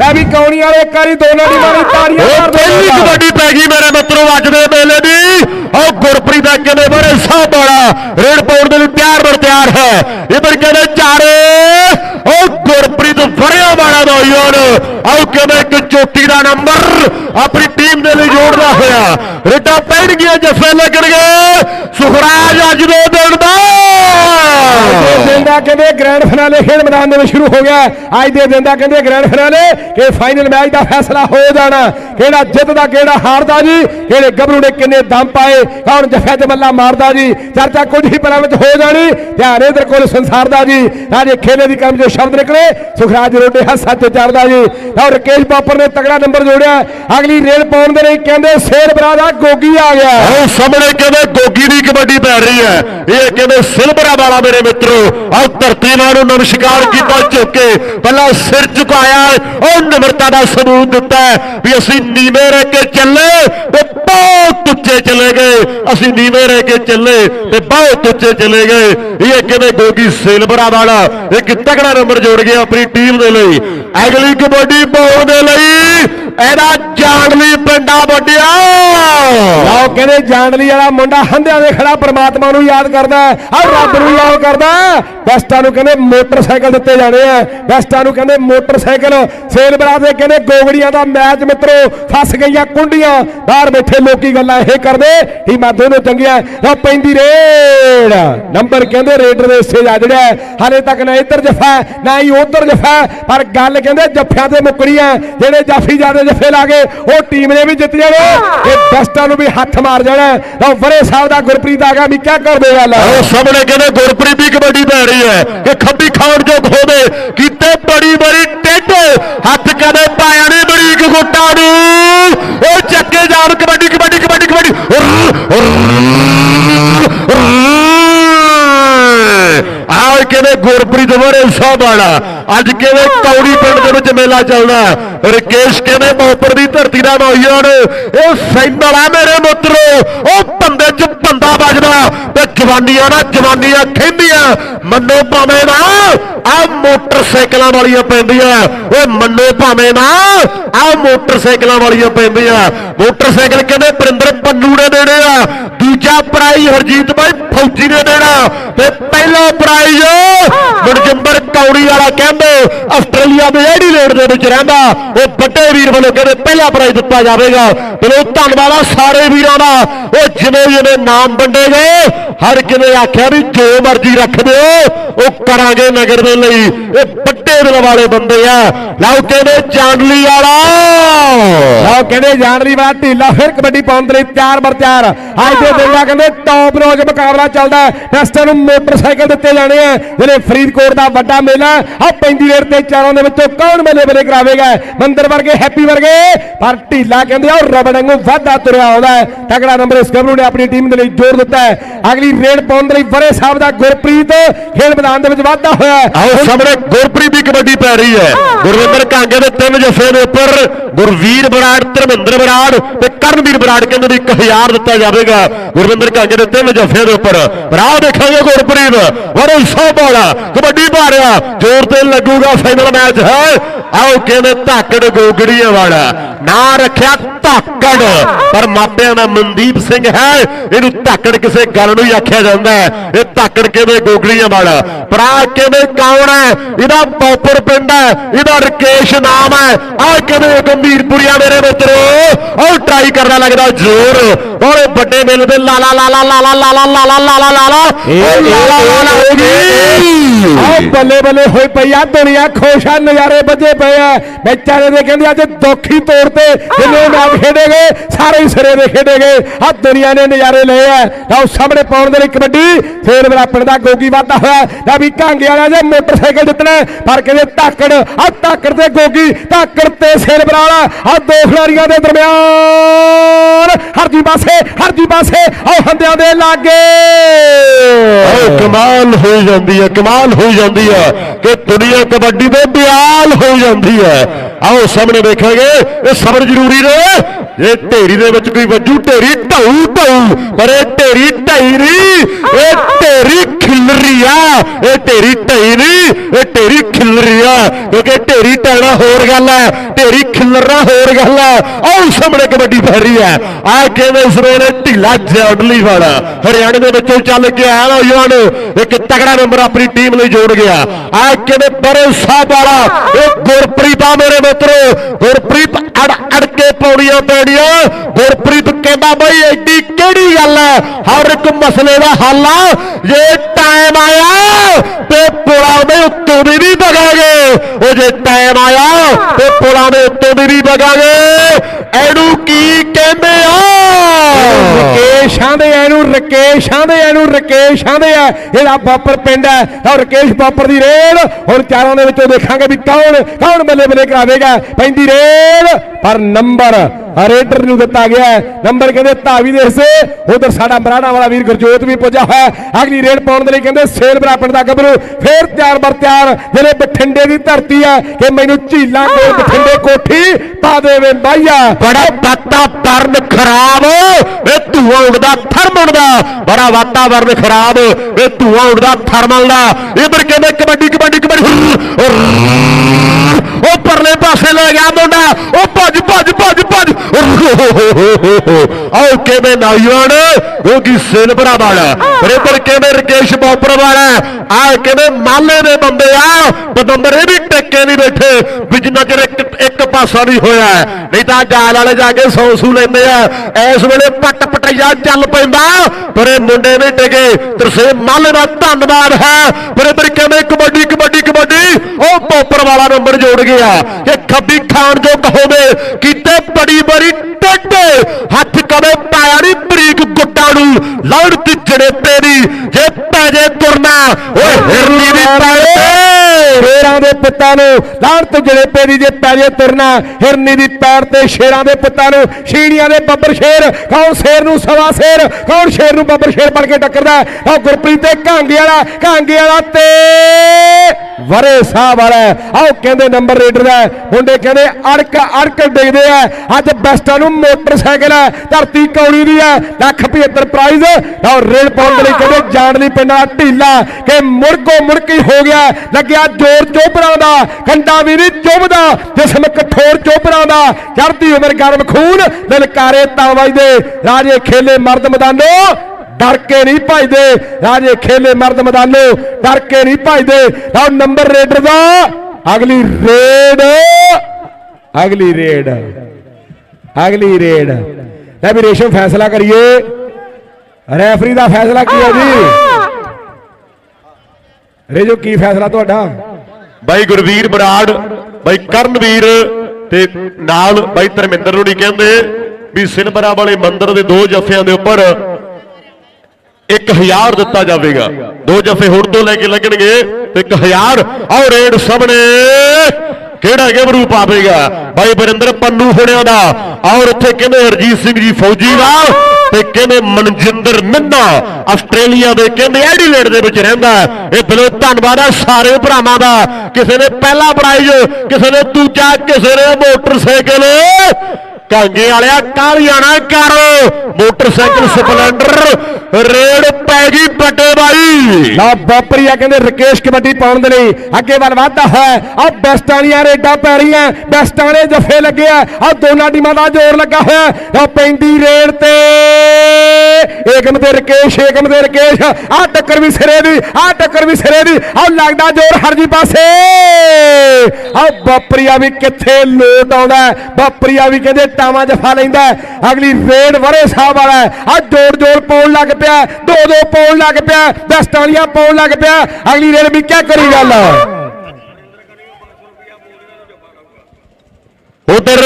ਲੈ ਵੀ ਕੌਣੀ ਵਾਲੇ ਇੱਕ ਵਾਰੀ ਦੋਨਾਂ ਦੀ ਮਾਰੀ ਤਾੜੀਆਂ ਉਹ ਪਹਿਲੀ ਦੋ ਕਬੱਡੀ ਪੈ ਗਈ ਮੇਰੇ ਮਿੱਤਰੋ ਅੱਜ ਦੇ ਮੇਲੇ ਦੀ। ਉਹ ਗੁਰਪ੍ਰੀਤ ਦਾ ਕਿਵੇਂ ਬਰੇ ਸਾਹ ਵਾਲਾ। ਰੇਡ ਪਾਉਣ ਦੇ ਲਈ ਤਿਆਰ ਬਰ ਤਿਆਰ ਹੈ। ਇਧਰ ਕਹਿੰਦੇ ਚਾਰੇ। ਉਹ ਗੁਰਪ੍ਰੀਤ ਫਰਿਆ ਵਾਲਾ ਨੌਜਵਾਨ ਆਓ ਕਿਵੇਂ ਇੱਕ ਚੋਟੀ ਦਾ ਨੰਬਰ ਆਪਣੀ ਟੀਮ ਦੇ ਲਈ ਜੋੜਦਾ ਹੋਇਆ। ਰੇਟਾ ਪੈਣਗੀਆਂ ਜੱਫੇ ਲੱਗਣਗੇ। ਸੁਖਰਾਜ ਦੇ ਦਾ ਅੱਜ ਦੇ ਦਿਨ ਦਾ ਕਹਿੰਦੇ ਗ੍ਰੈਂਡ ਫਿਨਾਲੇ ਖੇਡ ਮੈਦਾਨ ਦੇ ਵਿੱਚ ਸ਼ੁਰੂ ਹੋ ਗਿਆ ਅੱਜ ਦੇ ਦਿਨ ਦਾ ਕਹਿੰਦੇ ਗ੍ਰੈਂਡ ਫਿਨਾਲੇ ਕਿ ਫਾਈਨਲ ਮੈਚ ਦਾ ਫੈਸਲਾ ਹੋ ਜਾਣਾ। ਕਿਹੜਾ ਜਿੱਤਦਾ ਕਿਹੜਾ ਹਾਰਦਾ ਜੀ? ਕਿਹੜੇ ਗੱਭਰੂ ਨੇ ਕਿੰਨੇ ਦਮ ਪਾਏ? ਕੌਣ ਜਫੇ ਤੇ ਬੱਲਾ ਮਾਰਦਾ ਜੀ? ਚਰਚਾ ਕੁਝ ਹੀ ਪਲਾਂ ਵਿੱਚ ਹੋ ਜਾਣੀ। ਧਿਆਨ ਇਧਰ ਕੋਲ ਸੰਸਾਰ ਦਾ ਜੀ। ਰਾਜੇ ਖੇਲੇ ਦੀ ਕੰਮ ਜੋ ਸ਼ਬਦ ਨਿਕਲੇ, ਸੁਖਰਾਜ ਰੋਡੇ ਹੱਥਾਂ ਤੇ ਚੜਦਾ ਜੀ। ਔਰ ਰਕੇਸ਼ ਬਾਪਰ ਨੇ ਤਗੜਾ ਨੰਬਰ ਜੋੜਿਆ। ਅਗਲੀ ਰੇਲ ਪਾਉਣ ਦੇ ਲਈ ਕਹਿੰਦੇ ਸ਼ੇਰ ਬਰਾਦਾ ਗੋਗੀ ਆ ਗਿਆ। ਆਓ ਸਾਹਮਣੇ ਕਹਿੰਦੇ ਗੋਗੀ ਦੀ ਕਬੱਡੀ ਪੈ ਰਹੀ ਹੈ। ਇਹ ਕਹਿੰਦੇ ਸਿਲਵਰਾ ਵਾਲਾ ਮੇਰੇ ਮਿੱਤਰੋ। ਆਓ ਧਰਤੀ ਮਾਂ ਨੂੰ ਨਮਸਕਾਰ ਕੀਤਾ ਝੁੱਕ ਕੇ ਪਹਿਲਾਂ ਸਿਰ ਝੁਕਾਇਆ ਉਹ ਨਿਮਰਤਾ ਦਾ ਸਬੂਤ ਦਿੱਤਾ ਵੀ ਅਸੀਂ ਨੀਵੇਂ ਰਹਿ ਕੇ ਚੱਲੇ ਤੇ ਬਹੁਤ ਉੱਚੇ ਚਲੇ ਗਏ। ਅਸੀਂ ਨੀਵੇਂ ਰਹਿ ਕੇ ਚੱਲੇ ਤੇ ਬਹੁਤ ਉੱਚੇ ਚਲੇ ਗਏ। ਇਹ ਕਹਿੰਦੇ ਗੋਗੀ ਸਿਲਵਰਾ ਵਾਲਾ ਇੱਕ ਤਗੜਾ ਨੰਬਰ ਜੋੜ ਗਿਆ ਆਪਣੀ ਟੀਮ ਦੇ ਲਈ। ਅਗਲੀ ਕਬੱਡੀ ਪਾਉਣ ਦੇ ਲਈ ਇਹਦਾ ਜਾਣਲੀ ਪਿੰਡਾ ਵੱਡਿਆ। ਲਓ, ਕਹਿੰਦੇ ਜਾਣਲੀ ਵਾਲਾ ਮੁੰਡਾ ਹੰਧਿਆਂ ਦੇ ਖੜਾ ਪ੍ਰਮਾਤਮਾ ਨੂੰ ਯਾਦ ਕਰਦਾ ਆ ਰੱਬ ਨੂੰ ਯਾਦ ਕਰਦਾ ਬੈਸਟਾਂ ਨੂੰ ਕਹਿੰਦੇ ਮੋਟਰਸਾਈਕਲ ਦਿੱਤੇ ਜਾਣੇ ਆ। ਬੈਸਟਾਂ ਨੂੰ ਕਹਿੰਦੇ ਮੋਟਰਸਾਈਕਲ। ਸੇਲ ਬਰਾ ਦੇ ਕਹਿੰਦੇ ਗੋਗੜੀਆਂ ਦਾ ਮੈਚ ਮਿੱਤਰੋ, ਫਸ ਗਈਆਂ ਕੁੰਡੀਆਂ। ਬਾਹਰ ਬੈਠੇ ਲੋਕੀ ਗੱਲਾਂ ਇਹ ਕਰਦੇ ਟੀਮਾਂ ਦੋਨੋਂ ਚੰਗੀਆਂ ਲਓ, ਪੈਂਦੀ ਰੇਡ। ਨੰਬਰ ਕਹਿੰਦੇ ਰੇਡਰ ਦੇ ਹਿੱਸੇ ਜਾ ਜਿਹੜਾ ਹਾਲੇ ਤੱਕ ਨਾ ਇੱਧਰ ਜਫਾ ਨਾ ਹੀ ਉੱਧਰ ਜਫਾ ਪਰ ਗੱਲ ਕਹਿੰਦੇ ਜੱਫਿਆਂ ਤੇ ਮੁੱਕਰੀਆਂ ਜਿਹੜੇ ਜਾਫੀ ਜਾਦੇ ਜਫੇ ਲਾ ਗਏ ਉਹ ਟੀਮ ਨੇ ਵੀ ਜਿੱਤ ਜਾਣੇ ਇਹ ਬੈਸਟਾਂ ਨੂੰ ਵੀ ਹੱਥ ਮਾਰ ਜਾਣਾ ਲਓ ਵਰੇ ਸਾਹਿਬ ਦਾ ਗੁਰਪ੍ਰੀਤ ਆ ਗਿਆ, ਵੀ ਕਿਆ ਕਰਦੇ ਗੱਲ ਉਹ ਸਾਹਮਣੇ ਕਹਿੰਦੇ ਗੁਰਪ੍ਰੀਤ ਦੀ ਕਬੱਡੀ ਪੈ ਰਹੀ ਹੈ, ਕਿ ਖੱਬੀ ਖਾਣ ਜੋ ਹੋਵੇ, ਕੀਤੇ ਬੜੀ ਬੜੀ ਟਿੱਡ। ਹੱਥ ਕਦੇ ਪਾਇਆ ਨੇ ਬਰੀਕ ਗੁੱਟਾਂ ਨੂੰ। ਉਹ ਚੱਕੇ ਜਾਣ, ਕਬੱਡੀ ਕਬੱਡੀ ਕਬੱਡੀ ਕਬੱਡੀ। ਆਹ ਕਿਵੇਂ ਗੁਰਪ੍ਰੀਤ ਵਰੇ ਸਾਹਿਬ ਵਾਲਾ ਅੱਜ ਕਿਵੇਂ ਕੌੜੀ ਪਿੰਡ ਦੇ ਵਿੱਚ ਮੇਲਾ ਚੱਲਦਾ? ਰਕੇਸ਼ ਕਿਵੇਂ ਮੋਪਰ ਦੀ ਧਰਤੀ ਦਾ ਨੌਜਵਾਨ ਇਹ ਸੈਂਡਲ ਮੇਰੇ ਮਿੱਤਰੋ। ਉਹ ਬੰਦੇ ਚ ਬੰਦਾ ਵੱਜਦਾ ਤੇ ਜਵਾਨੀਆਂ ਨਾ, ਜਵਾਨੀਆਂ ਖੇਂਦੀਆਂ ਮੰਨੋ ਭਾਵੇਂ ਨਾ, ਆ ਮੋਟਰਸਾਈਕਲਾਂ ਵਾਲੀਆਂ ਪੈਂਦੀਆਂ। ਓਏ ਮੰਨੋ ਭਾਵੇਂ ਨਾ, ਆ ਮੋਟਰਸਾਈਕਲਾਂ ਵਾਲੀਆਂ ਪੈਂਦੀਆਂ। ਮੋਟਰਸਾਈਕਲ ਕਹਿੰਦੇ ਪ੍ਰਿੰਦਰ ਪੰਨੂ ਨੇ ਦੇਣੇ ਆ। ਦੂਜਾ ਪ੍ਰਾਈਜ਼ ਹਰਜੀਤ ਬਾਈ ਫੌਜੀ ਨੇ ਦੇਣਾ। ਤੇ ਪਹਿਲਾ ਪ੍ਰਾਈਜ਼ ਮਨਜਿੰਦਰ ਕੌੜੀ ਵਾਲਾ ਕਹਿੰਦੇ, ਆਸਟ੍ਰੇਲੀਆ ਦੇ ਐਡੀਲੇਡ ਦੇ ਵਿੱਚ ਰਹਿੰਦਾ। ਉਹ ਵੱਡੇ ਵੀਰ ਵੱਲੋਂ ਕਹਿੰਦੇ ਪਹਿਲਾ ਪ੍ਰਾਈਜ਼ ਦਿੱਤਾ ਜਾਵੇਗਾ। ਚਲੋ ਧੰਨਵਾਦ ਆ ਸਾਰੇ ਵੀਰਾਂ ਦਾ। ਉਹ ਜਿਵੇਂ ਜਿਵੇਂ ਨਾਮ ਵੰਡੇ ਗਏ, ਹਰ ਕਿਵੇਂ ਆਖਿਆ ਵੀ ਜੋ ਮਰਜ਼ੀ ਰੱਖ ਦਿਓ, ਉਹ ਕਰਾਂਗੇ ਨਗਰ ਦੇ ਲਈ। ਇਹ ਵੱਡੇ ਦਿਲ ਵਾਲੇ ਬੰਦੇ ਆ। ਲਓ ਕਹਿੰਦੇ ਚਾਂਦਲੀ ਵਾਲਾ। ਲਓ ਕਹਿੰਦੇ ਜਾਣਦੀ ਵਾਲਾ ਢੀਲਾ, ਫਿਰ ਕਬੱਡੀ ਪਾਉਣ ਦੇ ਲਈ ਤਿਆਰ ਬਰ ਤਿਆਰ। ਅੱਜ ਦੇ ਦਿਨ ਦਾ ਕਹਿੰਦੇ ਟੌਪ ਰੋਜ ਮੁਕਾਬਲਾ ਚੱਲਦਾ ਟੈਸਟਾਂ ਨੂੰ ਮੋਟਰਸਾਈਕਲ ਦਿੱਤੇ ਜਾਣੇ ਆ। ਜਿਹੜੇ ਫਰੀਦਕੋਟ ਦਾ ਵੱਡਾ ਮੇਲਾ ਆ ਪੈਂਦੀ ਰੇਡ ਤੇ ਚਾਰਾਂ ਦੇ ਵਿੱਚੋਂ ਕੌਣ ਮੇਲੇ ਮੇਲੇ ਕਰਾਵੇਗਾ? ਮੰਦਰ ਵਰਗੇ ਹੈਪੀ ਵਰਗੇ। ਪਰ ਢੀਲਾ ਕਹਿੰਦੇ ਆ, ਉਹ ਰਬੜ ਵਾਂਗੂ ਵਾਧਾ ਤੁਰਿਆ ਆਉਂਦਾ ਤਗੜਾ ਨੰਬਰ ਇਸ ਗੱਭਰੂ ਨੇ ਆਪਣੀ ਟੀਮ ਦੇ ਲਈ ਜ਼ੋਰ ਦਿੱਤਾ ਹੈ। ਅਗਲੀ ਰੇਡ ਪਾਉਣ ਦੇ ਲਈ ਵਰੇ ਸਾਹਿਬ ਦਾ ਗੁਰਪ੍ਰੀਤ ਖੇਡ ਮੈਦਾਨ ਦੇ ਵਿੱਚ ਵਾਧਾ ਹੋਇਆ ਹੈ। ਆਓ ਸਾਹਮਣੇ ਗੁਰਪ੍ਰੀਤ ਦੀ ਕਬੱਡੀ ਪੈ ਰਹੀ ਹੈ। ਗੁਰਵਿੰਦਰ ਕਾਂਗੇ ਦੇ ਤਿੰਨ ਜੱਫੇ ਦੇ ਉੱਪਰ ਗੁਰਵੀਰ ਬਰਾੜ ਧਰਮਿੰਦਰ ਬਰਾੜ ਤੇ ਕਰਨਵੀਰ ਬਰਾੜ ਕਹਿੰਦੇ ਵੀ 1000 ਦਿੱਤਾ ਜਾਵੇਗਾ। ਗੁਰਵਿੰਦਰ ਕਾਂਗੇ ਦੇ ਤਿੰਨ ਜੱਫੇ ਦੇ ਉੱਪਰ। ਬਰਾੜ ਦੇਖਾਂਗੇ ਗੁਰਪ੍ਰੀਤ ਵਰੋ ਸੋਬਾਲਾ ਕਬੱਡੀ ਪਾ ਰਿਹਾ ਜ਼ੋਰ ਤੇ ਲੱਗੂਗਾ ਫਾਈਨਲ ਮੈਚ ਹੈ। ਆਓ ਕਹਿੰਦੇ ਧਾਕੜ ਗੋਗੜੀਆਂ ਵਾਲਾ ਨਾਂ ਰੱਖਿਆ ਧਾਕੜ ਪਰ ਮਾਪਿਆਂ ਦਾ ਮਨਦੀਪ ਸਿੰਘ ਹੈ ਇਹਨੂੰ ਧਾਕੜ ਕਿਸੇ ਗੱਲ ਨੂੰ ਹੀ ਆਖਿਆ ਜਾਂਦਾ ਹੈ ਇਹ ਧਾਕੜ ਕਿਵੇਂ ਗੋਗੜੀਆਂ ਵਾਲਾ ਭਰਾ ਕਿਵੇਂ ਕੌਣ ਹੈ ਇਹਦਾ ਪੌਪਰ ਪਿੰਡ ਹੈ ਇਹਦਾ ਰਕੇਸ਼ ਨਾਮ ਹੈ ਆਹ ਕਿਵੇਂ ਗੰਭੀਰਪੁਰੀਆ ਮੇਰੇ ਮਿੱਤਰੋ ਆਹ ਟਰਾਈ ਕਰਨਾ ਲੱਗਦਾ ਜ਼ੋਰ ਬੜੇ ਵੱਡੇ ਮੇਲੇ ਤੇ ਲਾਲਾ ਲਾਲਾ ਲਾਲਾ ਲਾਲਾ ਲਾਲਾ ਲਾਲਾ ਲਾਲਾ ਇਹ ਲਾਲਾ ਹੋ ਗਈ ਆਹ ਬੱਲੇ ਬੱਲੇ ਹੋਈ ਪਈ ਆ ਦੁਨੀਆ ਖੁਸ਼ ਆ ਨਜ਼ਾਰੇ ਵੱਜੇ ਪਏ ਆ। ਵਿਚਾਰੇ ਦੇ ਕਹਿੰਦੇ ਅੱਜ ਦੁੱਖੀ ਤੌਰ ਤੇ ਜਿੰਨੇ ਮੈਚ ਖੇਡੇਗੇ ਸਾਰੇ ਹੀ ਸਿਰੇ ਦੇ ਖੇਡੇਗੇ ਆ ਦੁਨੀਆ ਨੇ ਨਜ਼ਾਰੇ ਲਏ ਆ। ਲਓ ਸਾਹਮਣੇ ਪਾਉਣ ਦੇ ਲਈ ਕਬੱਡੀ ਫੇਰ ਮੇਰਾ ਪਿੰਡ ਦਾ ਗੋਗੀ ਵਾਧਾ ਹੋਇਆ। ਲੈ ਵੀ ਕਾਂਗੇ ਵਾਲਾ ਜੇ ਮੋਟਰਸਾਈਕਲ ਜਿੱਤਣਾ ਪਰ ਕਹਿੰਦੇ ਧਾਕੜ ਆ ਧਾਕੜ ਤੇ ਗੋਗੀ ਧਾਕੜ ਤੇ ਸਿਰ ਬਰਾਲਾ ਆ ਦੋ ਖਿਡਾਰੀਆਂ ਦੇ ਦਰਮਿਆਨ। ਹਰਜੀ ਪਾਸੇ ਹਰਜੀ ਪਾਸੇ ਆਹ ਹੰਦਿਆਂ ਦੇ ਲਾਗੇ। ਓ ਕਮਾਲ ਹੋ ਜਾਂਦੀ ਹੈ ਕਮਾਲ ਹੋ ਜਾਂਦੀ ਹੈ ਕਿ ਦੁਨੀਆ ਕਬੱਡੀ ਦੇ ਬਿਆਲ ਹੋ ਜਾਂਦੀ ਹੈ। ਆਓ ਸਾਹਮਣੇ ਵੇਖਾਂਗੇ, ਇਹ ਸਬਰ ਜ਼ਰੂਰੀ ਨੇ। ਇਹ ਢੇਰੀ ਦੇ ਵਿੱਚ ਕੋਈ ਵੱਜੂ, ਢੇਰੀ ਢਾਊ ਢਾਊ, ਪਰ ਇਹ ਢੇਰੀ ਢਾਈ ਨਹੀਂ ਇਹ ਢੇਰੀ ਖਿਲਰੀ ਇਹ ਢੇਰੀ ਢਾਈ ਨਹੀਂ ਇਹ ਢੇਰੀ ਖਿਲਰੀ ਕਿਉਂਕਿ ਢੇਰੀ ਢਾਣਾ ਹੋਰ ਗੱਲ ਹੈ ਢੇਰੀ ਖਿਲਰਨਾ ਹੋਰ ਗੱਲ ਹੈ। ਆਓ ਸਾਹਮਣੇ ਕਬੱਡੀ ਪੈ ਰਹੀ ਹੈ। ਆ ਕਿਵੇਂ ਇਸ ਵੇਲੇ ਜੌਡਲੀ ਵਾਲਾ ਹਰਿਆਣੇ ਦੇ ਵਿੱਚੋਂ ਚੱਲ ਕੇ ਆਇਆ ਨੌਜਵਾਨ ਇੱਕ ਤਗੜਾ ਨੰਬਰ ਆਪਣੀ ਟੀਮ ਲਈ ਜੋੜ ਗਿਆ। ਆ ਕਿਵੇਂ ਬਰੇ ਸਾਹਿਬ ਵਾਲਾ ਇਹ ਗੁਰਪ੍ਰੀਤ ਆ ਮੇਰੇ ਮਿੱਤਰੋ। ਗੁਰਪ੍ਰੀਤ ਅੜ ਅੜ ਕੇ ਪੌੜੀਆਂ ਪੈਣੀਆਂ। ਗੁਰਪ੍ਰੀਤ ਕਹਿੰਦਾ ਬਈ ਐਡੀ ਕਿਹੜੀ ਗੱਲ ਹੈ? ਹਰ ਇੱਕ ਮਸਲੇ ਦਾ ਹੱਲ ਆ। ਜੇ ਟਾਈਮ ਆਇਆ, ਤੇ ਪੁਲਾਂ ਦੇ ਉੱਤੋਂ ਦੀ ਨਹੀਂ ਬਗਾਂਗੇ ਉਹ ਜੇ ਟਾਈਮ ਆਇਆ, ਤੇ ਪੁਲਾਂ ਦੇ ਉੱਤੋਂ ਦੀ ਨਹੀਂ ਬਗਾਂਗੇ ਇਹਨੂੰ ਕੀ ਕਹਿੰਦੇ ਆ? ਰਕੇਸ਼ਾਂ ਦੇ, ਇਹਨੂੰ ਰਕੇਸ਼ਾਂ ਦੇ, ਇਹਨੂੰ ਰਕੇਸ਼ਾਂ ਦੇ ਆ ਜਿਹੜਾ ਬਾਪਰ ਪਿੰਡ ਹੈ। ਤਾਂ ਰਕੇਸ਼ ਬਾਪਰ ਦੀ ਰੇਡ ਹੁਣ ਚਾਰਾਂ ਦੇ ਵਿੱਚੋਂ ਦੇਖਾਂਗੇ ਵੀ ਕੌਣ ਕੌਣ ਬੱਲੇ ਬੱਲੇ ਕਰਾਵੇਗਾ ਪੈਂਦੀ ਰੇਡ ਪਰ ਨੰਬਰ ਰੇਡਰ ਨੂੰ ਦਿੱਤਾ ਗਿਆ। ਨੰਬਰ ਕਹਿੰਦੇ ਧਾਵੀ ਦੇ ਹਿੱਸੇ ਉਧਰ ਸਾਡਾ ਮਰਾਣਾ ਵਾਲਾ ਵੀਰ ਗੁਰਜੋਤ ਵੀ ਪੁੱਜਾ ਹੋਇਆ। ਅਗਲੀ ਰੇਡ ਪਾਉਣ ਦੇ ਲਈ ਕਹਿੰਦੇ ਸੇਲਬਰਾ ਪਿੰਡ ਦਾ ਗੱਭਰੂ। ਫੇਰ ਤਿਆਰ ਬਰ ਤਿਆਰ ਜਿਹੜੇ ਬਠਿੰਡੇ ਦੀ ਧਰਤੀ ਹੈ ਕਿ ਮੈਨੂੰ ਝੀਲਾਂ ਕੋਲ ਬਠਿੰਡੇ ਕੋਠੀ ਪਾ ਦੇਵੇ ਬਾਈਆ। ਬੜਾ ਵਾਤਾਵਰਨ ਖਰਾਬ ਵੇ ਧੂਆਂ ਉੱਡਦਾ ਥਰਮਲ ਦਾ ਬੜਾ ਵਾਤਾਵਰਨ ਖਰਾਬ ਵੇ ਧੂਆਂ ਉੱਡਦਾ ਥਰਮਲ ਦਾ। ਇਧਰ ਕਹਿੰਦੇ ਕਬੱਡੀ ਕਬੱਡੀ ਕਬੱਡੀ। ਉਹ ਪਰਲੇ ਪਾਸੇ ਲੈ ਗਿਆ ਮੁੰਡਾ। ਉਹ ਭੱਜ ਭੱਜ ਭੱਜ ਭੱਜ। ਆਓ ਕਿਵੇਂ ਨੌਜਵਾਨ ਉਹ ਕੀ ਸਿਲਵਰਾ ਵਾਲਾ ਇਧਰ ਕਿਵੇਂ ਰਕੇਸ਼ ਬੋਪਰ ਵਾਲਾ ਆ ਕਿਵੇਂ ਮਾਲੇ ਦੇ ਬੰਦੇ ਆ? ਪਤੰਦਰ ਇਹ ਵੀ ਟੱਕੇ ਨਹੀਂ ਬੈਠੇ। ਵੀ ਜਿੰਨਾ ਚਿਰ ਇੱਕ ਪਾਸਾ ਨਹੀਂ ਹੋਇਆ ਨਹੀਂ ਤਾਂ ਜਾਲ ਵਾਲੇ ਜਾ ਕੇ ਸੌ ਸੂ ਲੈਂਦੇ ਆ। ਇਸ ਵੇਲੇ ਪੱਟ ਪਟਈਆ ਚੱਲ ਪੈਂਦਾ। ਪਰ ਇਹ ਮੁੰਡੇ ਨਹੀਂ ਟਿਕੇ ਤਰਸੇ ਮਾਲੇ ਦਾ ਧੰਨਵਾਦ ਹੈ। ਪਰ ਇਧਰ ਕਿਵੇਂ ਕਬੱਡੀ ਕਬੱਡੀ ਕਬੱਡੀ? ਉਹ ਬੋਪਰ ਵਾਲਾ ਨੰਬਰ ਜੋੜ ਗਿਆ। ਕਿ ਖੱਬੀ ਖਾਨ ਜੋ ਕਹੋਗੇ ਕੀਤੇ ਬੜੀ ਬੜੀ ਟੱਟੇ। ਹੱਥ ਕਦੇ ਪਾਇਆ ਨਹੀਂ ਬਰੀਕ ਗੁੱਟਾਂ ਨੂੰ। ਲੜ ਤੇ ਜੜੇਪੇ ਦੀ ਜੇ ਪੈ ਜੇ ਤੁਰਨਾ। ਓਏ ਹਿਰਨੀ ਦੀ ਪਾਏ ਸ਼ੇਰਾਂ ਦੇ ਪੁੱਤਾਂ ਨੂੰ ਲਾਹਣ ਤੇ ਜੜੇਪੇ ਦੀ ਜੇ ਪੈਰੇ ਤੁਰਨਾ, ਹਿਰਨੀ ਦੀ ਪੈਰ ਤੇ ਸ਼ੇਰਾਂ ਦੇ ਪੁੱਤਾਂ ਨੂੰ ਸ਼ੀੜੀਆਂ ਦੇ ਬੱਬਰ ਸ਼ੇਰ, ਕੌਣ ਸ਼ੇਰ ਨੂੰ ਸਵਾ ਸ਼ੇਰ, ਕੌਣ ਸ਼ੇਰ ਨੂੰ ਬੱਬਰ ਸ਼ੇਰ ਬਣ ਕੇ ਟੱਕਰਦਾ ਆ ਗੁਰਪ੍ਰੀਤ ਤੇ ਕਾਂਗੇ ਵਾਲਾ ਕਾਂਗੇ ਵਾਲਾ ਤੇ ਵਰੇ ਸਾਹਿਬ ਵਾਲਾ ਆਓ ਕਹਿੰਦੇ ਨੰਬਰ ਰੇਡਰ ਦਾ ਹੈ। ਮੁੰਡੇ ਕਹਿੰਦੇ, ਅੜਕ ਅੜਕ ਡਿੱਗਦੇ ਆ। ਅੱਜ ਬੈਸਟਾਂ ਨੂੰ ਮੋਟਰਸਾਈਕਲ ਹੈ। ਧਰਤੀ ਕੌੜੀ ਦੀ ਹੈ। ਲੱਖ 75 ਪ੍ਰਾਈਜ਼ ਔਰ ਰੇਲ ਪਾਉਣ ਲਈ ਕਹਿੰਦੇ, ਜਾਣ ਲਈ ਪਿੰਡ ਢੀਲਾ, ਕਿ ਮੁੜਕੋ ਮੁੜਕੀ ਹੋ ਗਿਆ। ਲੱਗਿਆ ਜ਼ੋਰ ਚੋਪਰਾਂ ਦਾ ਖੰਡਾ ਵੀ ਨਹੀਂ ਚੁੱਭਦਾ ਜਿਸਮ ਕਠੋਰ ਚੋਪਰਾਂ ਦਾ ਚੜ੍ਹਦੀ ਉਮਰ ਗਰਮ ਖੂਨ ਲਲਕਾਰੇ ਤਾਂ ਵੱਜਦੇ। ਰਾਜੇ ਖੇਲੇ ਮਰਦ ਮੈਦਾਨੋ ਡਰ ਕੇ ਨਹੀਂ ਭਜਦੇ। ਰਾਜੇ ਖੇਲੇ ਮਰਦ ਮੈਦਾਨੋ ਡਰ ਕੇ ਨਹੀਂ ਭਜਦੇ। ਲਓ ਨੰਬਰ ਰੇਡਰ ਦਾ ਅਗਲੀ ਰੇਡ। ਅਗਲੀ ਰੇਡ। ਅਗਲੀ ਰੇਡ। ਲੈ ਵੀ ਰੇਸ਼ਮ ਫੈਸਲਾ ਕਰੀਏ। ਰੈਫਰੀ ਦਾ ਫੈਸਲਾ ਕੀ ਹੈ ਜੀ? ਰੇਜੋ ਕੀ ਫੈਸਲਾ ਤੁਹਾਡਾ? ਬਾਈ ਗੁਰਵੀਰ ਬਰਾੜ, ਬਾਈ ਕਰਨਵੀਰ ਤੇ ਨਾਲ ਬਾਈ ਧਰਮਿੰਦਰ ਨੂੰ ਨਹੀਂ ਕਹਿੰਦੇ ਵੀ ਸਿਲਵਰਾ ਵਾਲੇ ਮੰਦਰ ਦੇ ਦੋ ਜਫਿਆਂ ਦੇ ਉੱਪਰ 1000 ਦਿੱਤਾ ਜਾਵੇਗਾ। ਦੋ ਜਫੇ ਹੁਣ ਤੋਂ ਲੈ ਕੇ ਲੱਗਣਗੇ ਤੇ 1000 ਆਓ ਰੇਡ ਸਾਹਮਣੇ। ਕਿਹੜਾ ਗੇਮਰੂ ਪਾਵੇਗਾ ਬਾਈ ਬਰਿੰਦਰ ਪੰਨੂ ਹੋਣਿਆਂ ਦਾ। ਔਰ ਉੱਥੇ ਕਹਿੰਦੇ ਹਰਜੀਤ ਸਿੰਘ ਜੀ ਫੌਜੀ ਦਾ ਤੇ ਕਹਿੰਦੇ ਮਨਜਿੰਦਰ ਮਿੰਨਾ ਆਸਟ੍ਰੇਲੀਆ ਦੇ ਕਹਿੰਦੇ ਐਡੀਲੇਡ ਦੇ ਵਿੱਚ ਰਹਿੰਦਾ। ਇਹ ਬਿਲੋ ਧੰਨਵਾਦ ਹੈ ਸਾਰੇ ਭਰਾਵਾਂ ਦਾ। ਕਿਸੇ ਨੇ ਪਹਿਲਾ ਪ੍ਰਾਈਜ਼ ਕਿਸੇ ਨੇ ਦੂਜਾ ਕਿਸੇ ਨੇ ਮੋਟਰਸਾਈਕਲ। ਕਾਂਗੇ ਵਾਲਿਆ ਨਾ ਕਰ ਮੋਟਰਸਾਈਕਲ ਸਪਲੈਂਡਰ ਰੇਡ ਪੈ ਗਈ ਵੱਡੇ ਬਾਈ ਲਓ ਬਾਪਰੀਆ ਕਹਿੰਦੇ ਰਕੇਸ਼ ਕਬੱਡੀ ਪਾਉਣ ਦੇ ਲਈ। ਅੱਗੇ ਵੱਲ ਵਾਧਾ ਹੈ। ਆ ਬੈਸਟਾਂ ਵਾਲੀਆਂ ਰੇਡਾਂ ਪੈ ਰਹੀਆਂ ਬੈਸਟਾਂ ਵਾਲੇ ਜਫੇ ਲੱਗੇ ਆ। ਆ ਦੋਨਾਂ ਟੀਮਾਂ ਦਾ ਜ਼ੋਰ ਲੱਗਾ ਹੋਇਆ। ਲਓ ਪੈਂਦੀ ਰੇਡ ਤੇ। ਏਕਮ ਤੇ ਰਕੇਸ਼, ਏਕਮ ਤੇ ਰਕੇਸ਼। ਆ ਟੱਕਰ ਵੀ ਸਿਰੇ ਦੀ ਆ ਟੱਕਰ ਵੀ ਸਿਰੇ ਦੀ। ਆ ਲੱਗਦਾ ਜ਼ੋਰ ਹਰਜੀ ਪਾਸੇ। ਆ ਬਾਪਰੀਆ ਵੀ ਕਿੱਥੇ ਲੋਟ ਆਉਂਦਾ ਹੈ। ਬਾਪਰੀਆ ਵੀ ਕਹਿੰਦੇ ਟਾਵਾਂ ਜਫਾ ਲੈਂਦਾ ਅਗਲੀ ਰੇਡ ਵਰੇ ਸਾਹਿਬ ਵਾਲਾ ਆ ਜੋੜ ਜੋੜ ਪਾਉਣ ਲੱਗ ਪਿਆ। ਦੋ ਦੋ ਪਾਉਣ ਲੱਗ ਪਿਆ। ਦਸਤਾਂ ਵਾਲੀਆਂ ਪਾਉਣ ਲੱਗ ਪਿਆ। ਅਗਲੀ ਰੇਡ ਵੀ ਕਿਆ ਕਰੀ ਗੱਲ? ਉਧਰ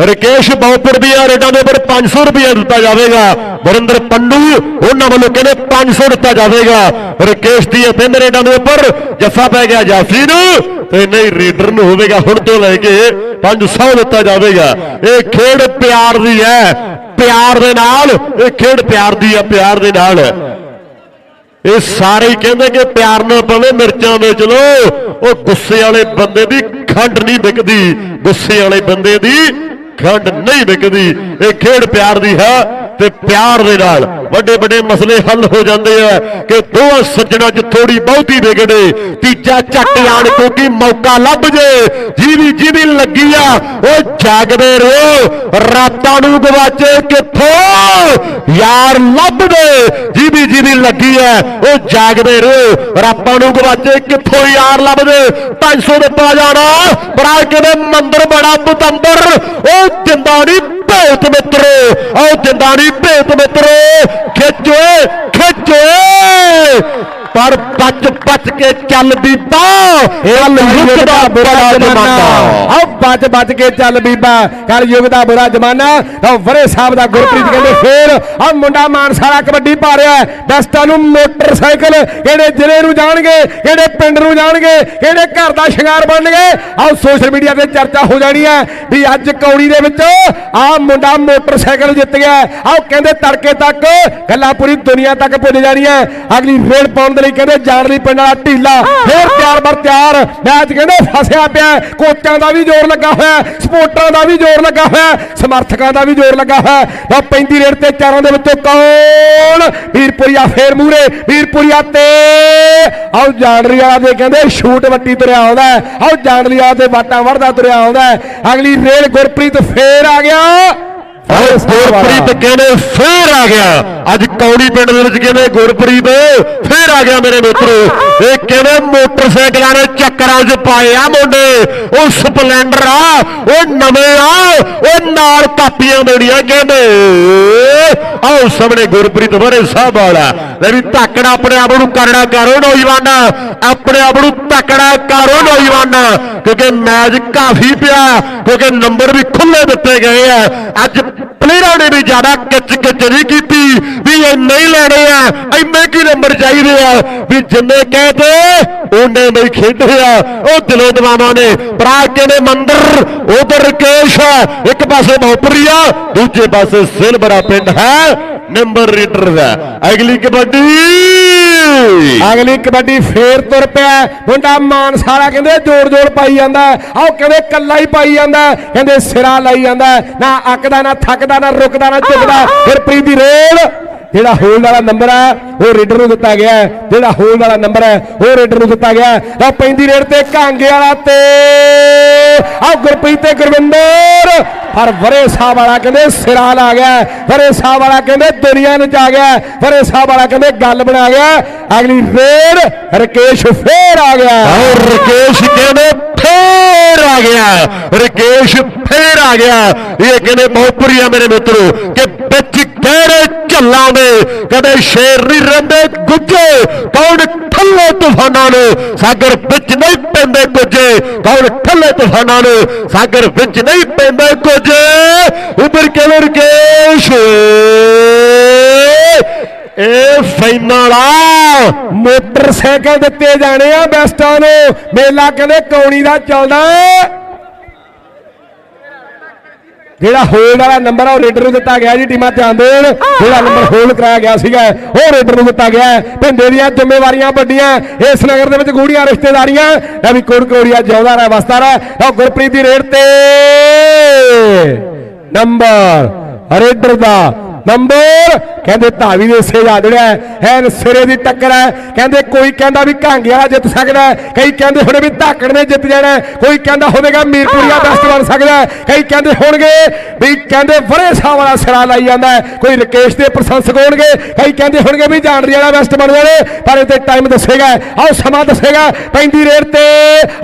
ਰਕੇਸ਼ ਬਾਉਪੁਰ ਦੀਆਂ ਰੇਡਾਂ ਦੇ ਉੱਪਰ 500 ਰੁਪਏ ਦਿੱਤਾ ਜਾਵੇਗਾ। ਵਰਿੰਦਰ ਪੰਡੂ, ਉਹਨਾਂ ਵੱਲੋਂ ਕਹਿੰਦੇ 500 ਦਿੱਤਾ ਜਾਵੇਗਾ। ਰਕੇਸ਼ ਦੀਆਂ ਤਿੰਨ ਰੇਡਾਂ ਦੇ ਉੱਪਰ ਜੱਫਾ ਪੈ ਗਿਆ ਜਾਫੀ ਨੂੰ ਤੇ ਨਹੀਂ, ਰੇਡਰ ਨੂੰ ਹੋਵੇਗਾ ਹੁਣ ਤੋਂ ਲੈ ਕੇ 500 ਦਿੱਤਾ ਜਾਵੇਗਾ। ਇਹ ਖੇਡ ਪਿਆਰ ਦੀ ਹੈ। ਪਿਆਰ ਦੇ ਨਾਲ, ਇਹ ਖੇਡ ਪਿਆਰ ਦੀ ਹੈ, ਪਿਆਰ ਦੇ ਨਾਲ। ਇਹ ਸਾਰੇ ਹੀ ਕਹਿੰਦੇ ਕਿ ਪਿਆਰ ਨਾਲ ਪਾਵੇ, ਮਿਰਚਾਂ ਵੇਚ ਲੋ ਉਹ ਗੁੱਸੇ ਵਾਲੇ ਬੰਦੇ ਦੀ ਖੰਡ ਨਹੀਂ ਵਿਕਦੀ। ਗੁੱਸੇ ਵਾਲੇ ਬੰਦੇ ਦੀ ਖੰਡ ਨਹੀਂ ਵਿਕਦੀ। ਇਹ ਖੇਡ ਪਿਆਰ ਦੀ ਹੈ ਤੇ ਪਿਆਰ ਦੇ ਨਾਲ ਵੱਡੇ ਵੱਡੇ ਮਸਲੇ ਹੱਲ ਹੋ ਜਾਂਦੇ ਆ ਕਿ ਦੋਹਾਂ ਸੱਜਣਾ 'ਚ ਥੋੜੀ ਬਹੁਤੀ ਵਿਗੜੇ ਤੀਜਾ ਝੱਟ ਆਣ ਕਿਉਂਕਿ ਮੌਕਾ ਲੱਭ ਜੇ? ਜਿਹਦੀ ਜਿਹਦੀ ਲੱਗੀ ਆ, ਉਹ ਜਾਗਦੇ ਰਹੋ। ਰਾਤਾਂ ਨੂੰ ਗਵਾਚੇ ਕਿੱਥੋਂ? ਯਾਰ ਲੱਭਦੇ ਜੀਵੀ ਜਿਹਦੀ ਲੱਗੀ ਐ ਉਹ ਜਾਗਦੇ ਰਹੋ। ਰਾਤਾਂ ਨੂੰ ਗਵਾਚੇ ਕਿੱਥੋਂ ਯਾਰ ਲੱਭਦੇ 500 ਦੇ ਪਾ ਜਾਣਾ। ਬੜਾ ਕਿਵੇਂ ਮੰਦਰ ਬੜਾ ਪਤੰਬਰ ਉਹ ਜਿੰਦਾ ਨਹੀਂ ਭੇਤ ਮਿੱਤਰੋ। ਉਹ ਜਿੰਦਾ ਨਹੀਂ ਭੇਤ ਮਿੱਤਰੋ। ਖਿੱਚੋ ਖਿੱਚੋ ਪਰ ਪੱਚ ਪੱਚ ਕੇ ਚੱਲ ਬੀਬਾ। ਇਹ ਯੁੱਗ ਦਾ ਬੜਾ ਜ਼ਮਾਨਾ। ਆਓ ਬਚ ਬਚ ਕੇ ਚੱਲ ਬੀਬਾ। ਕੱਲ ਯੁੱਗ ਦਾ ਬੁਰਾ ਜ਼ਮਾਨਾ। ਤਾਂ ਵਰੇ ਸਾਹਿਬ ਦਾ ਗੁਰਪ੍ਰੀਤ ਕਹਿੰਦੇ ਫੇਰ ਆ ਮੁੰਡਾ ਮਾਨਸਾਲਾ ਕਬੱਡੀ ਪਾ ਰਿਹਾ। ਦਸਤਾਂ ਨੂੰ ਮੋਟਰਸਾਈਕਲ ਕਿਹੜੇ ਜ਼ਿਲ੍ਹੇ ਨੂੰ ਜਾਣਗੇ ਕਿਹੜੇ ਪਿੰਡ ਨੂੰ ਜਾਣਗੇ ਕਿਹੜੇ ਘਰ ਦਾ ਸ਼ਿੰਗਾਰ ਬਣਨਗੇ? ਆਓ ਸੋਸ਼ਲ ਮੀਡੀਆ ਤੇ ਚਰਚਾ ਹੋ ਜਾਣੀ ਹੈ ਵੀ ਅੱਜ ਕੌੜੀ ਦੇ ਵਿੱਚ ਆ ਮੁੰਡਾ ਮੋਟਰਸਾਈਕਲ ਜਿੱਤ ਗਿਆ। ਆਓ ਕਹਿੰਦੇ ਤੜਕੇ ਤੱਕ ਗੱਲਾਂ ਪੂਰੀ ਦੁਨੀਆ ਤੱਕ ਪੁੱਜ ਜਾਣੀਆਂ। ਅਗਲੀ ਰੇਡ ਪਾਉਣ ਦੇ ਲਈ ਕਹਿੰਦੇ ਜਾਣ ਲਈ ਪਿੰਡ ਵਾਲਾ ਢੀਲਾ ਫੇਰ ਤਿਆਰ ਬਰ ਤਿਆਰ ਮੈਚ ਕਹਿੰਦੇ ਫਸਿਆ ਪਿਆ। ਕੋਚਾਂ ਦਾ ਵੀ ਜ਼ੋਰ ਲੱਗਾ ਹੋਇਆ ਸਪੋਰਟਰਾਂ ਦਾ ਵੀ ਜ਼ੋਰ ਲੱਗਾ ਹੋਇਆ ਸਮਰਥਕਾਂ ਦਾ ਵੀ ਜ਼ੋਰ ਲੱਗਾ ਹੋਇਆ। ਤਾਂ 35 ਰੇਡ ਤੇ ਚਾਰਾਂ ਦੇ ਵਿੱਚੋਂ ਕੌਣ ਵੀਰਪੁਰੀਆ ਫੇਰ ਮੂਰੇ ਵੀਰਪੁਰੀਆ ਤੇ ਆਓ ਜਾਣਰੀ ਵਾਲਾ ਦੇ ਕਹਿੰਦੇ ਸ਼ੂਟ ਵੱਟੀ ਤੁਰਿਆ ਆਉਂਦਾ। ਆਓ ਜਾਣਰੀ ਵਾਲਾ ਤੇ ਵਾਟਾਂ ਵੜਦਾ ਤੁਰਿਆ ਆਉਂਦਾ। ਅਗਲੀ ਰੇਡ ਗੁਰਪ੍ਰੀਤ ਫੇਰ ਆ ਗਿਆ ਗੁਰਪ੍ਰੀਤ ਕਹਿੰਦੇ ਫੇਰ ਆ ਗਿਆ। ਅੱਜ ਕੌੜੀ ਪਿੰਡ ਦੇ ਵਿੱਚ ਕਹਿੰਦੇ ਗੁਰਪ੍ਰੀਤ? ਫੇਰ ਆ ਗਿਆ ਮੇਰੇ ਮਿੱਤਰੋ। ਇਹ ਕਹਿੰਦੇ ਮੋਟਰਸਾਈਕਲਾਂ ਨੇ ਚੱਕਰਾਂ 'ਚ ਪਾਏ ਆ ਮੁੰਡੇ? ਉਹ ਸਪਲੈਂਡਰ ਆ ਉਹ ਨਵੇਂ ਆ ਉਹ ਨਾਲ ਕਾਪੀਆਂ ਦੇਣੀਆਂ ਕਹਿੰਦੇ। ਆਓ ਸਾਹਮਣੇ ਗੁਰਪ੍ਰੀਤ ਵਰੇ ਸਾਹਿਬ ਵਾਲਾ ਲੈ ਵੀ ਧੱਕੜਾ ਆਪਣੇ ਆਪ ਨੂੰ ਕਰੜਾ ਕਰੋ ਨੌਜਵਾਨ। ਆਪਣੇ ਆਪ ਨੂੰ ਤਕੜਾ ਕਰੋ ਨੌਜਵਾਨ। ਕਿਉਂਕਿ ਮੈਚ ਕਾਫੀ ਪਿਆ ਕਿਉਂਕਿ ਨੰਬਰ ਵੀ ਖੁੱਲੇ ਦਿੱਤੇ ਗਏ ਆ। ਅੱਜ ਪਲੇਅਰਾਂ ਨੇ ਵੀ ਜ਼ਿਆਦਾ ਕਿਚ ਕਿਚ ਨਹੀਂ ਕੀਤੀ ਵੀ ਇਹ ਨਹੀਂ ਲੈਣੇ ਆ, ਇੰਨੇ ਕੀ ਨੰਬਰ ਚਾਹੀਦੇ ਆ ਵੀ ਜਿੰਨੇ ਕਹਤੇ ਉਹਨੇ ਨਹੀਂ ਖੇਡੇ ਆ। ਉਹ ਦਿਲੋਂ ਦਵਾਵਾਂ ਨੇ। ਭਰਾ ਕਹਿੰਦੇ ਮੰਦਰ? ਉਧਰ ਰਕੇਸ਼ ਇੱਕ ਪਾਸੇ ਮੋਪਰੀ ਦੂਜੇ ਪਾਸੇ ਸਿਲਵਰਾ ਪਿੰਡ ਹੈ। ਨੰਬਰ ਰੀਡਰ ਦਾ। ਅਗਲੀ ਕਬੱਡੀ। ਅਗਲੀ ਕਬੱਡੀ ਫੇਰ ਤੁਰ ਪਿਆ। ਮੁੰਡਾ ਮਾਨ ਸਾਰਾ ਕਹਿੰਦੇ ਜੋੜ ਜੋੜ ਪਾਈ ਜਾਂਦਾ। ਆਹ ਕਹਿੰਦੇ ਕੱਲਾ ਹੀ ਪਾਈ ਜਾਂਦਾ। ਕਹਿੰਦੇ ਸਿਰਾ ਲਾਈ ਜਾਂਦਾ। ਨਾ ਅੱਕਦਾ ਨਾ ਥੱਕਦਾ ਨਾ, ਰੁਕਦਾ ਨਾ, ਝੁਕਦਾ। ਫਿਰ ਦੀ ਰੇਲ, ਜਿਹੜਾ ਹੋਲਡ ਵਾਲਾ ਨੰਬਰ ਹੈ, ਉਹ ਰੇਡਰ ਨੂੰ ਦਿੱਤਾ ਗਿਆ ਜਿਹੜਾ ਹੋਲਡ ਵਾਲਾ ਨੰਬਰ ਹੈ, ਉਹ ਰੇਡਰ ਨੂੰ ਦਿੱਤਾ ਗਿਆ ਹੈ। ਪੈਂਦੀ ਰੇਡ ਤੇ ਕਾਂਗੇ ਵਾਲਾ ਤੇ। ਆਹ ਗੁਰਪ੍ਰੀਤ ਤੇ ਗੁਰਵਿੰਦਰ। ਪਰ ਵਰੇ ਸਾਹਿਬ ਵਾਲਾ ਕਹਿੰਦੇ ਸਿਰਾ ਲਾ ਗਿਆ ਵਰੇ ਸਾਹਿਬ ਵਾਲਾ ਕਹਿੰਦੇ ਦੁਨੀਆ ਨੂੰ ਜਾ ਗਿਆ ਵਰੇ ਸਾਹਿਬ ਵਾਲਾ ਕਹਿੰਦੇ ਗੱਲ ਬਣਾ ਗਿਆ ਅਗਲੀ ਰੇਡ ਰਕੇਸ਼ ਫੇਰ ਆ ਗਿਆ ਔਰ ਰਕੇਸ਼ ਕਹਿੰਦੇ ਫੇਰ ਆ ਗਿਆ। ਰਕੇਸ਼ ਫੇਰ ਆ ਗਿਆ। ਇਹ ਕਹਿੰਦੇ ਬਹੁਪੁਰੀ ਮੇਰੇ ਮਿੱਤਰੋ ਕਿ ਵਿੱਚ ਗਹਿਰੇ ਝੱਲਾਂ ਦੇ ਕਦੇ ਸ਼ੇਰ ਨਹੀਂ ਰਹਿੰਦੇ ਗੁੱਜੇ ਕੌਣ ਥੱਲੇ ਤੂਫਾਨਾਂ ਨੂੰ? ਸਾਗਰ ਵਿੱਚ ਨਹੀਂ ਪੈਂਦੇ ਗੁੱਜੇ ਕੌਣ ਥੱਲੇ ਤੂਫਾਨਾਂ ਨੂੰ? ਸਾਗਰ ਵਿੱਚ ਨਹੀਂ ਪੈਂਦੇ ਗੁੱਜੇ ਉਬਰ ਕੇ ਰਕੇਸ਼? ਇਹ ਫਾਈਨਲ ਮੋਟਰਸਾਈਕਲ ਦਿੱਤੇ ਜਾਣੇ ਆ ਬੈਸਟਾਂ ਨੂੰ। ਮੇਲਾ ਕਹਿੰਦੇ ਕੌਣੀ ਦਾ ਚੱਲਦਾ। ਜਿਹੜਾ ਹੋਲਡ ਵਾਲਾ ਨੰਬਰ ਆ, ਉਹ ਰੇਡਰ ਨੂੰ ਦਿੱਤਾ ਗਿਆ ਜੀ, ਟੀਮਾਂ ਧਿਆਨ ਦੇਣ। ਜਿਹੜਾ ਨੰਬਰ ਹੋਲਡ ਕਰਾਇਆ ਗਿਆ ਸੀਗਾ, ਉਹ ਰੇਡਰ ਨੂੰ ਦਿੱਤਾ ਗਿਆ। ਹੈ। ਭਿੰਦੇ ਦੀਆਂ ਜ਼ਿੰਮੇਵਾਰੀਆਂ ਵੱਡੀਆਂ, ਇਸ ਨਗਰ ਦੇ ਵਿੱਚ ਗੂੜੀਆਂ ਰਿਸ਼ਤੇਦਾਰੀਆਂ। ਲੈ ਵੀ ਕੋੜ ਕੋੜੀਆ ਜਿਉਂਦਾ ਰਹਿ, ਵਸਦਾ ਰਹਿ। ਲਓ, ਗੁਰਪ੍ਰੀਤ ਦੀ ਰੇਡ ਤੇ ਨੰਬਰ, ਰੇਡਰ ਦਾ ਨੰਬਰ। ਕਹਿੰਦੇ ਧਾਵੀ ਦੇ ਸੇ ਜਾ ਜੜਿਆ ਐਨ ਸਿਰੇ ਦੀ ਟੱਕਰ ਹੈ। ਕਹਿੰਦੇ ਕੋਈ ਕਹਿੰਦਾ ਵੀ ਘਾਂਗੇ ਵਾਲਾ ਜਿੱਤ ਸਕਦਾ ਕਈ ਕਹਿੰਦੇ ਹੋਣੇ ਵੀ ਧਾਕੜ ਨੇ ਜਿੱਤ ਜਾਣਾ ਕੋਈ ਕਹਿੰਦਾ ਹੋਵੇਗਾ ਮੀਰਪੁਰੀਆ ਬੈਸਟ ਬਣ ਸਕਦਾ ਕਈ ਕਹਿੰਦੇ ਹੋਣਗੇ ਵੀ ਕਹਿੰਦੇ ਵਰੇ ਸਾਹ ਵਾਲਾ ਸਿਰਾ ਲਾਈ ਜਾਂਦਾ ਕੋਈ ਰਕੇਸ਼ ਦੇ ਪ੍ਰਸ਼ੰਸਕ ਹੋਣਗੇ। ਕਈ ਕਹਿੰਦੇ ਹੋਣਗੇ ਵੀ ਜਾਣਰੀ ਵਾਲਾ ਬੈਸਟ ਬਣ ਜਾਣੇ ਪਰ ਇਹ ਤੇ ਟਾਈਮ ਦੱਸੇਗਾ ਆਓ ਸਮਾਂ ਦੱਸੇਗਾ ਪੈਂਦੀ ਰੇਡ ਤੇ।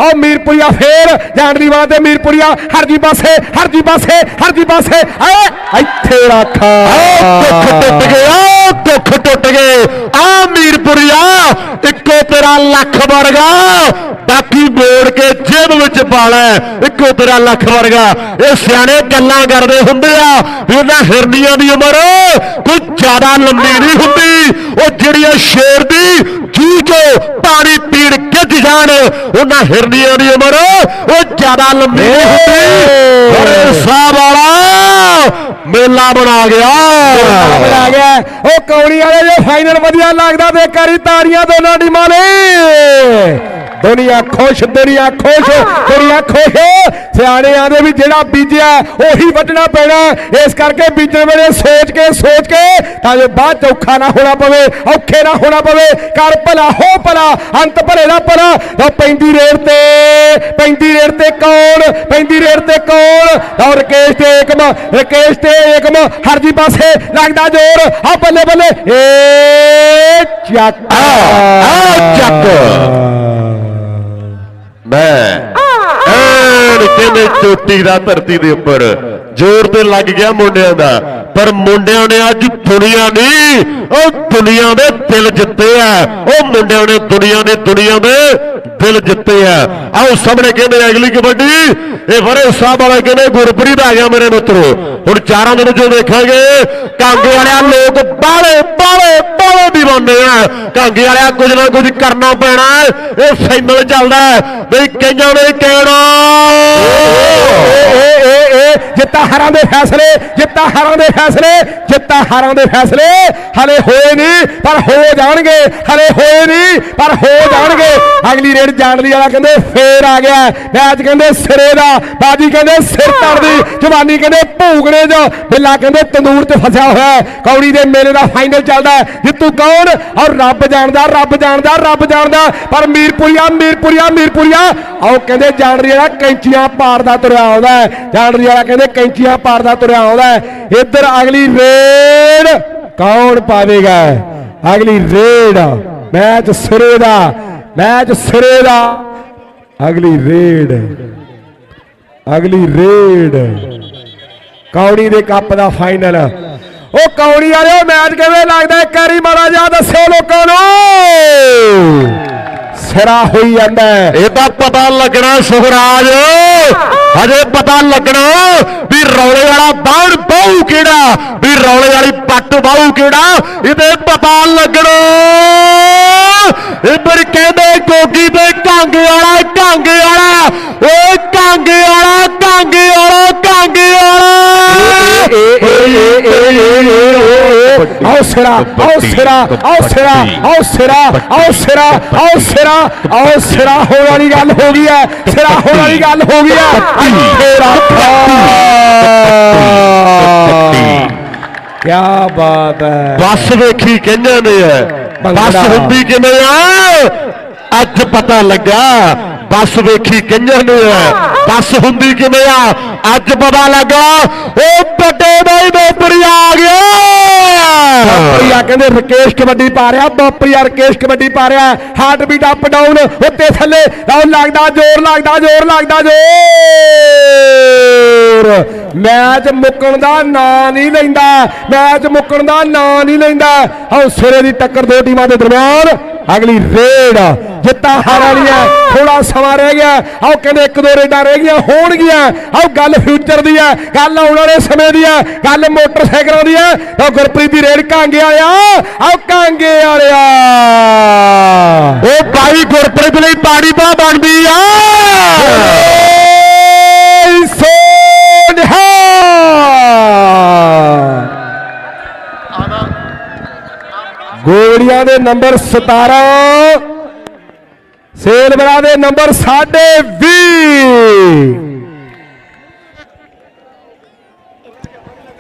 ਆਓ ਮੀਰਪੁਰੀਆ ਫੇਰ। ਜਾਣਰੀ ਵਾਲਾ ਤੇ ਮੀਰਪੁਰੀਆ। ਹਰਜੀ ਪਾਸੇ ਹਰਜੀ ਪਾਸੇ ਹਰਜੀ ਪਾਸੇ। ਆਏ! ਇੱਥੇ ਰੱਖਾ। ਦੁੱਖ ਟੁੱਟ ਗਿਆ ਦੁੱਖ ਟੁੱਟ ਗਏ। ਆ ਮੀਰਪੁਰੀਆ ਇੱਕੋ ਤੇਰਾ ਲੱਖ ਵਰਗਾ। ਬਾਕੀ ਮੋੜ ਕੇ ਜੇਬ ਵਿੱਚ ਪਾ ਲੈ ਇੱਕੋ ਤੇਰਾ ਲੱਖ ਵਰਗਾ। ਇਹ ਸਿਆਣੇ ਗੱਲਾਂ ਕਰਦੇ ਹੁੰਦੇ ਆ ਵੀ ਉਹਨਾਂ ਹਿਰਨੀਆਂ ਦੀ ਉਮਰ ਕੋਈ ਜ਼ਿਆਦਾ ਲੰਮੀ ਨਹੀਂ ਹੁੰਦੀ। ਉਹ ਜਿਹੜੀਆਂ ਸ਼ੇਰ ਦੀ ਜੀ ਚੋਂ ਪਾਣੀ ਪੀੜ ਗਿੱਜ ਜਾਣ ਉਹਨਾਂ ਹਿਰਨੀਆਂ ਦੀ ਉਮਰ ਉਹ ਜ਼ਿਆਦਾ ਲੰਮੀ ਨਹੀਂ ਹੁੰਦੀ। ਅਰੇ ਸਾਹਿਬ ਵਾਲਾ ਮੇਲਾ ਬਣਾ ਗਿਆ। ਬਣਾ ਗਿਆ। ਉਹ ਕੌੜੀ ਵਾਲੇ ਜੇ ਫਾਈਨਲ ਵਧੀਆ ਲੱਗਦਾ ਤੇ ਕਰੀ ਤਾੜੀਆਂ ਦੋਨਾਂ ਟੀਮਾਂ ਲਈ ਦੁਨੀਆ ਖੁਸ਼ ਦੁਨੀਆ ਖੁਸ਼ ਦੁਨੀਆ ਖੁਸ਼। ਸਿਆਣੇ ਆਂਦੇ ਵੀ ਜਿਹੜਾ ਬੀਜਿਆ ਉਹੀ ਵੱਢਣਾ ਪੈਣਾ ਇਸ ਕਰਕੇ ਬੀਜਣ ਵੇਲੇ ਸੋਚ ਕੇ ਸੋਚ ਕੇ ਤਾਂ ਜੋ ਬਾਅਦ ਚ ਔਖਾ ਨਾ ਹੋਣਾ ਪਵੇ ਔਖੇ ਨਾ ਹੋਣਾ ਪਵੇ। ਕਰ ਭਲਾ ਹੋ ਭਲਾ ਅੰਤ ਭਲੇ ਦਾ ਭਲਾ। ਲਓ ਪੈਂਦੀ ਰੇਡ ਤੇ ਪੈਂਦੀ ਰੇਡ ਤੇ ਕੌਣ ਪੈਂਦੀ ਰੇਡ ਤੇ ਕੌਣ? ਲਓ ਰਕੇਸ਼ ਤੇ ਏਕਮ ਰਕੇਸ਼ ਤੇ ਏਕਮ ਹਰਜੀ ਪਾਸੇ ਲੱਗਦਾ ਜ਼ੋਰ। ਆ ਬੱਲੇ ਬੱਲੇ। ਏ ਚੱਕ। ਆ ਚੱਕ। ਮੈਂ ਐਨ ਕਹਿੰਦੇ ਚੋਟੀ ਦਾ ਧਰਤੀ ਦੇ ਉੱਪਰ ਜ਼ੋਰ ਤੇ ਲੱਗ ਗਿਆ ਮੁੰਡਿਆਂ ਦਾ ਪਰ ਮੁੰਡਿਆਂ ਨੇ ਅੱਜ ਦੁਨੀਆ ਨਹੀਂ ਉਹ ਦੁਨੀਆ ਦੇ ਦਿਲ ਜਿੱਤੇ ਆ। ਉਹ ਮੁੰਡਿਆਂ ਨੇ ਦੁਨੀਆ ਦੇ ਦੁਨੀਆ ਦੇ ਦਿਲ ਜਿੱਤੇ ਆ। ਆਓ ਸਾਹਮਣੇ ਕਹਿੰਦੇ ਅਗਲੀ ਕਬੱਡੀ। ਇਹ ਵਰੇ ਸਾਹਿਬ ਵਾਲਾ ਕਹਿੰਦੇ ਗੁਰਪ੍ਰੀਤ ਆ ਗਿਆ ਮੇਰੇ ਮਿੱਤਰੋ। ਹੁਣ ਚਾਰਾਂ ਦੇ ਵਿੱਚੋਂ ਦੇਖਾਂਗੇ ਕਾਂਗੇ ਵਾਲਿਆਂ ਲੋਕ ਬਾਲੇ ਬਾਲੇ ਬਾਲੇ دیਵਾਨੇ ਆ। ਕਾਂਗੇ ਵਾਲਿਆਂ ਕੁਝ ਨਾ ਕੁਝ ਕਰਨਾ ਪੈਣਾ ਹੈ। ਇਹ ਫਾਈਨਲ ਚੱਲਦਾ ਬਈ ਕਈਆਂ ਨੇ ਕਹਿਣਾ ਏ ਏ, ਜਿੱਤਾ ਹਾਰਾਂ ਦੇ ਫੈਸਲੇ, ਜਿੱਤਾ ਹਾਰਾਂ ਦੇ ਫੈਸਲੇ, ਜਿੱਤਾ ਹਾਰਾਂ ਦੇ ਫੈਸਲੇ। ਹਲੇ ਹੋਏ ਨਹੀਂ, ਪਰ ਹੋ ਜਾਣਗੇ। ਹਲੇ ਹੋਏ ਨਹੀਂ, ਪਰ ਹੋ ਜਾਣਗੇ। ਅਗਲੀ ਰੇਡ ਜਾਣਦੀ ਵਾਲਾ ਕਹਿੰਦੇ ਫੇਰ ਆ ਗਿਆ। ਮੈਚ ਕਹਿੰਦੇ ਸਿਰੇ ਦਾ, ਬਾਜੀ ਕਹਿੰਦੇ ਸਿਰ ਤੜਦੀ, ਜਵਾਨੀ ਕਹਿੰਦੇ ਭੂਗਣੇ 'ਚ ਬਿੱਲਾ ਕਹਿੰਦੇ ਤੰਦੂਰ 'ਚ ਫਸਿਆ ਹੋਇਆ ਕੌੜੀ ਦੇ ਮੇਲੇ ਦਾ ਫਾਈਨਲ ਚੱਲਦਾ ਜਿੱਤੂ ਕੌਣ? ਔਰ ਰੱਬ ਜਾਣਦਾ ਰੱਬ ਜਾਣਦਾ ਰੱਬ ਜਾਣਦਾ। ਪਰ ਮੀਰਪੁਰੀਆ ਮੀਰਪੁਰੀਆ ਮੀਰਪੁਰੀਆ ਆਓ ਕਹਿੰਦੇ ਜਾਣ ਵਾਲਾ ਕੈਂਚੀਆਂ ਪਾੜਦਾ ਤੁਰਿਆ ਆਉਂਦਾ ਜਾਣਰੀ ਜਾਣ ਕਹਿੰਦੇ ਕੈਂਚੀਆਂ ਪਾੜਦਾ ਤੁਰਿਆ ਆਉਂਦਾ ਇੱਧਰ ਅਗਲੀ ਰੇਡ ਕੌਣ ਪਾਵੇਗਾ? ਅਗਲੀ ਰੇਡ ਮੈਚ ਸਿਰੇ ਦਾ। ਮੈਚ ਸਿਰੇ ਦਾ। ਅਗਲੀ ਰੇਡ। ਅਗਲੀ ਰੇਡ। ਕੌੜੀ ਦੇ ਕੱਪ ਦਾ ਫਾਈਨਲ। ਉਹ ਕੌੜੀ ਵਾਲਿਓ, ਮੈਚ ਕਿਵੇਂ ਲੱਗਦਾ ਇੱਕ ਵਾਰੀ ਮਾੜਾ ਜਿਹਾ ਦੱਸਿਓ ਲੋਕਾਂ ਨੂੰ। ਸਿਰਾ ਹੋਈ ਜਾਂਦਾ ਇਹ ਤਾਂ ਪਤਾ ਲੱਗਣਾ ਸੁਖਰਾਜ ਹਜੇ ਪਤਾ ਲੱਗਣਾ ਵੀ ਰੌਲੇ ਵਾਲਾ ਬਾਣ ਬਾਹੂ ਕਿਹੜਾ, ਵੀ ਰੌਲੇ ਵਾਲੀ ਪੱਟ ਬਾਹੂ ਕਿਹੜਾ। ਇਹਦੇ ਪਤਾ ਲੱਗਣਾ। ਇੱਧਰ ਕਹਿੰਦੇ ਗੋਗੀ ਤੇ ਕਾਂਗੇ ਵਾਲਾ ਕਾਂਗੇ ਵਾਲਾ ਓਏ ਕਾਂਗੇ ਵਾਲਾ ਕਾਂਗੇ ਵਾਲਾ ਕਾਂਗੇ ਵਾਲਾ ਆਓ ਸਿਰਾ ਆਓ ਸਿਰਾ ਆਓ ਸਿਰਾ ਆਓ ਸਿਰਾ ਆਓ ਸਿਰਾ ਆਓ ਸਿਰਾ ਆਓ ਸਿਰਾ ਹੋਣ ਵਾਲੀ ਗੱਲ ਹੋ ਗਈ ਹੈ ਸਿਰਾ ਹੋਣ ਵਾਲੀ ਗੱਲ ਹੋ ਗਈ ਹੈ ਸਿਰਾ ਕੀ ਬਾਤ ਹੈ ਬੱਸ ਵੇਖੀ ਕਹਿੰਦੇ ਨੇ ਬੱਸ ਭੰਗੜਾ। ਹੁੰਦੀ ਕਿਵੇਂ ਆ ਅੱਜ ਪਤਾ ਲੱਗਾ, ਬੱਸ ਵੇਖੀ ਕਹਿੰਦੇ ਨੇ। ਬੱਸ ਹੁੰਦੀ ਕਿਵੇਂ ਆ? ਅੱਜ ਪਤਾ ਲੱਗਾ, ਉਹ ਵੱਡੇ ਬਾਈ ਬੋਪਰੀ ਆ ਗਿਆ। ਬਾਪਰੀਆ ਕਹਿੰਦੇ ਰਕੇਸ਼ ਕਬੱਡੀ ਪਾ ਰਿਹਾ ਬਾਪਰੀਆ ਰਕੇਸ਼ ਕਬੱਡੀ ਪਾ ਰਿਹਾ। ਹਾਰਟ ਬੀਟ ਅਪ ਡਾਊਨ ਉੱਤੇ ਥੱਲੇ। ਲਾਉ ਲੱਗਦਾ, ਜ਼ੋਰ ਲੱਗਦਾ ਜ਼ੋਰ ਲੱਗਦਾ, ਜ਼ੋਰ। ਮੈਚ ਮੁੱਕਣ ਦਾ ਨਾਂ ਨਹੀਂ ਲੈਂਦਾ, ਮੈਚ ਮੁੱਕਣ ਦਾ ਨਾਂ ਨਹੀਂ ਲੈਂਦਾ। ਹੌਸਲੇ ਦੀ ਟੱਕਰ ਦੋ ਟੀਮਾਂ ਦੇ ਦਰਮਿਆਨ। ਅਗਲੀ ਰੇਡ, ਜਿੱਤਾਂ ਹਾਰ ਵਾਲੀਆਂ। ਥੋੜਾ ਸਮਾਂ ਰਹਿ ਗਿਆ। ਆਓ ਕਹਿੰਦੇ ਇੱਕ ਦੋ ਰੇਡਾਂ ਰਹਿ ਗਈਆਂ, ਹੋਣਗੀਆਂ। ਆਓ ਗੱਲ ਫਿਊਚਰ ਦੀ ਹੈ ਗੱਲ ਆਉਣ ਵਾਲੇ ਸਮੇਂ ਦੀ ਹੈ ਗੱਲ ਮੋਟਰਸਾਈਕਲਾਂ ਦੀ ਹੈ ਤਾਂ ਗੁਰਪ੍ਰੀਤ ਦੀ ਰੇਡ ਕਾਂਗੇ ਵਾਲਿਆ, ਆਓ ਕਾਂਗੇ ਵਾਲਿਆ। ਉਹ ਭਾਈ ਗੁਰਪ੍ਰੀਤ ਲਈ ਪਾਣੀ ਪਾ ਬਣਦੀ ਆ। ਗੋਲੀਆਂ ਦੇ ਨੰਬਰ 17 ਸੇਲਵਰਾ ਦੇ ਨੰਬਰ 20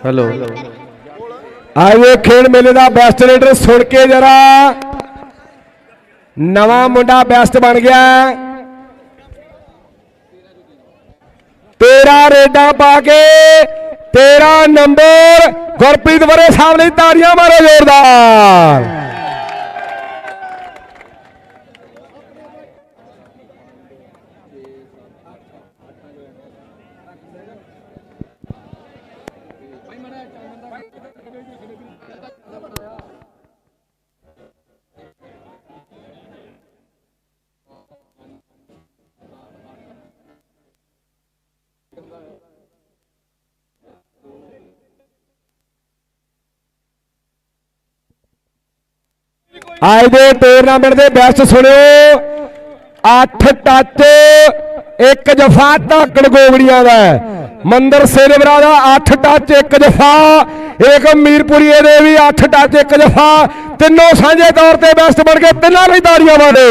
ਹੈਲੋ। ਆਏ ਖੇਡ ਮੇਲੇ ਦਾ ਬੈਸਟ ਰੇਡਰ ਸੁਣ ਕੇ ਜਰਾ। ਨਵਾਂ ਮੁੰਡਾ ਬੈਸਟ ਬਣ ਗਿਆ। ਤੇਰਾ ਰੇਡਾਂ ਪਾ ਕੇ ਤੇਰਾ ਨੰਬਰ ਗੁਰਪ੍ਰੀਤ ਵਰੇ ਸਾਹਿਬ ਲਈ ਤਾੜੀਆਂ ਮਾਰੋ ਜ਼ੋਰਦਾਰ। ਅੱਜ ਦੇ ਟੂਰਨਾਮੈਂਟ ਦੇ ਬੈਸਟ ਸੁਣਿਓ। 8 ਟੱਚ ਇੱਕ ਜਫਾ ਧਾਕੜ ਗੋਗੜੀਆਂ ਦਾ। ਮੰਦਰ ਸੇਰਵਰਾ ਦਾ 8 ਟੱਚ ਇੱਕ ਜਫਾ। ਇੱਕ ਮੀਰਪੁਰੀਏ ਦੇ ਵੀ 8 ਟੱਚ ਇੱਕ ਜਫਾ। ਤਿੰਨੋਂ ਸਾਂਝੇ ਤੌਰ ਤੇ ਬੈਸਟ ਬਣ ਕੇ ਤਿੰਨਾਂ ਲਈ ਤਾੜੀਆਂ ਮਾਰੋ